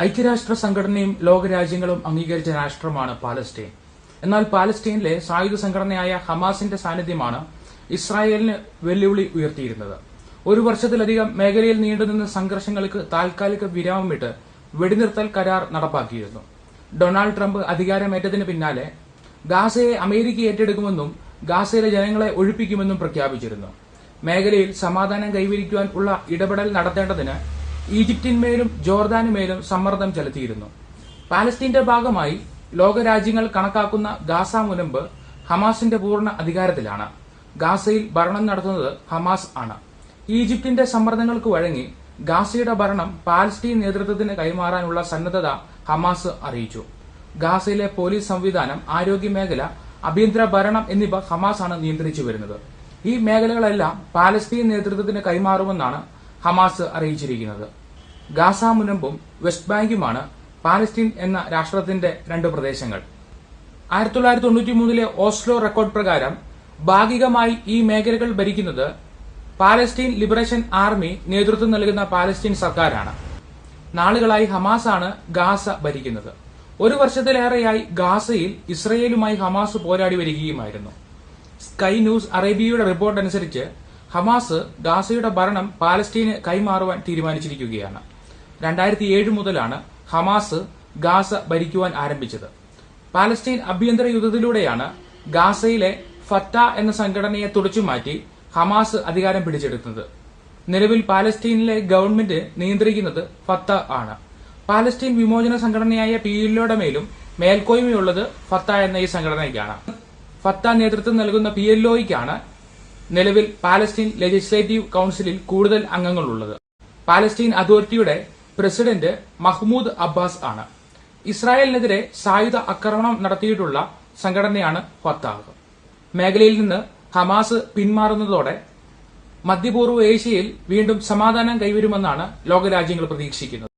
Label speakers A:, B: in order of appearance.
A: ഐക്യരാഷ്ട്ര സംഘടനയും ലോകരാജ്യങ്ങളും അംഗീകരിച്ച രാഷ്ട്രമാണ് പാലസ്തീൻ. എന്നാൽ പാലസ്തീനിലെ സായുധ സംഘടനയായ ഹമാസിന്റെ സാന്നിധ്യമാണ് ഇസ്രായേലിന് വെല്ലുവിളി ഉയർത്തിയിരുന്നത്. ഒരു വർഷത്തിലധികം മേഖലയിൽ നീണ്ടുനിന്ന സംഘർഷങ്ങൾക്ക് താൽക്കാലിക വിരാമമിട്ട് വെടിനിർത്തൽ കരാർ നടപ്പാക്കിയിരുന്നു. ഡൊണാൾഡ് ട്രംപ് അധികാരമേറ്റതിന് പിന്നാലെ ഗാസയെ അമേരിക്ക ഏറ്റെടുക്കുമെന്നും ഗാസയിലെ ജനങ്ങളെ ഒഴിപ്പിക്കുമെന്നും പ്രഖ്യാപിച്ചിരുന്നു. മേഖലയിൽ സമാധാനം കൈവരിക്കുവാൻ ഉള്ള ഇടപെടൽ നടത്തേണ്ടതിന് ഈജിപ്തിന്മേലും ജോർദാനുമേലും സമ്മർദ്ദം ചെലുത്തിയിരുന്നു. പാലസ്തീന്റെ ഭാഗമായി ലോകരാജ്യങ്ങൾ കണക്കാക്കുന്ന ഗാസ മുനമ്പ് ഹമാസിന്റെ പൂർണ അധികാരത്തിലാണ്. ഗാസയിൽ ഭരണം നടത്തുന്നത് ഹമാസ് ആണ്. ഈജിപ്തിന്റെ സമ്മർദ്ദങ്ങൾക്ക് വഴങ്ങി ഗാസയുടെ ഭരണം പാലസ്തീൻ നേതൃത്വത്തിന് കൈമാറാനുള്ള സന്നദ്ധത ഹമാസ് അറിയിച്ചു. ഗാസയിലെ പോലീസ് സംവിധാനം ആരോഗ്യ മേഖല ആഭ്യന്തര ഭരണം എന്നിവ ഹമാസ് ആണ് നിയന്ത്രിച്ചു വരുന്നത്. ഈ മേഖലകളെല്ലാം പാലസ്തീൻ നേതൃത്വത്തിന് കൈമാറുമെന്നാണ് ഹമാസ് അറിയിച്ചിരിക്കുന്നത്. ഗാസ മുനമ്പും വെസ്റ്റ് ബാങ്കുമാണ് പാലസ്തീൻ എന്ന രാഷ്ട്രത്തിന്റെ രണ്ട് പ്രദേശങ്ങൾ. ആയിരത്തി തൊള്ളായിരത്തി ഓസ്ലോ റെക്കോർഡ് പ്രകാരം ഭാഗികമായി ഈ മേഖലകൾ ഭരിക്കുന്നത് പാലസ്തീൻ ലിബറേഷൻ ആർമി നേതൃത്വം നൽകുന്ന പാലസ്തീൻ സർക്കാരാണ്. നാളുകളായി ഹമാസ് ആണ് ഗാസ ഭരിക്കുന്നത്. ഒരു വർഷത്തിലേറെയായി ഗാസയിൽ ഇസ്രയേലുമായി ഹമാസ് പോരാടി വരികയുമായിരുന്നു. സ്കൈ ന്യൂസ് അറേബ്യയുടെ റിപ്പോർട്ട് അനുസരിച്ച് ഹമാസ് ഗാസയുടെ ഭരണം പാലസ്തീന് കൈമാറുവാൻ തീരുമാനിച്ചിരിക്കുകയാണ്. രണ്ടായിരത്തി ഏഴ് മുതലാണ് ഹമാസ് ഗാസ ഭരിക്കുവാൻ ആരംഭിച്ചത്. പാലസ്തീൻ ആഭ്യന്തര യുദ്ധത്തിലൂടെയാണ് ഗാസയിലെ ഫത്ത എന്ന സംഘടനയെ തുടച്ചുമാറ്റി ഹമാസ് അധികാരം പിടിച്ചെടുത്തത്. നിലവിൽ പാലസ്തീനിലെ ഗവൺമെന്റ് നിയന്ത്രിക്കുന്നത് ഫത്ത ആണ്. പാലസ്തീൻ വിമോചന സംഘടനയായ പി എല്ലോയുടെ മേലും മേൽക്കോയ്മയുള്ളത് ഫത്ത എന്ന ഈ സംഘടനയ്ക്കാണ്. ഫത്ത നേതൃത്വം നൽകുന്ന പി എൽഒയ്ക്കാണ് നിലവിൽ പാലസ്തീൻ ലെജിസ്ലേറ്റീവ് കൌൺസിലിൽ കൂടുതൽ അംഗങ്ങളുള്ളത്. പാലസ്തീൻ അതോറിറ്റിയുടെ പ്രസിഡന്റ് മഹ്മൂദ് അബ്ബാസ് ആണ്. ഇസ്രായേലിനെതിരെ സായുധ ആക്രമണം നടത്തിയിട്ടുള്ള സംഘടനയാണ് ഫത്താഹ്. മേഖലയിൽ നിന്ന് ഹമാസ് പിന്മാറുന്നതോടെ മധ്യപൂർവ ഏഷ്യയിൽ വീണ്ടും സമാധാനം കൈവരുമെന്നാണ് ലോകരാജ്യങ്ങൾ പ്രതീക്ഷിക്കുന്നത്.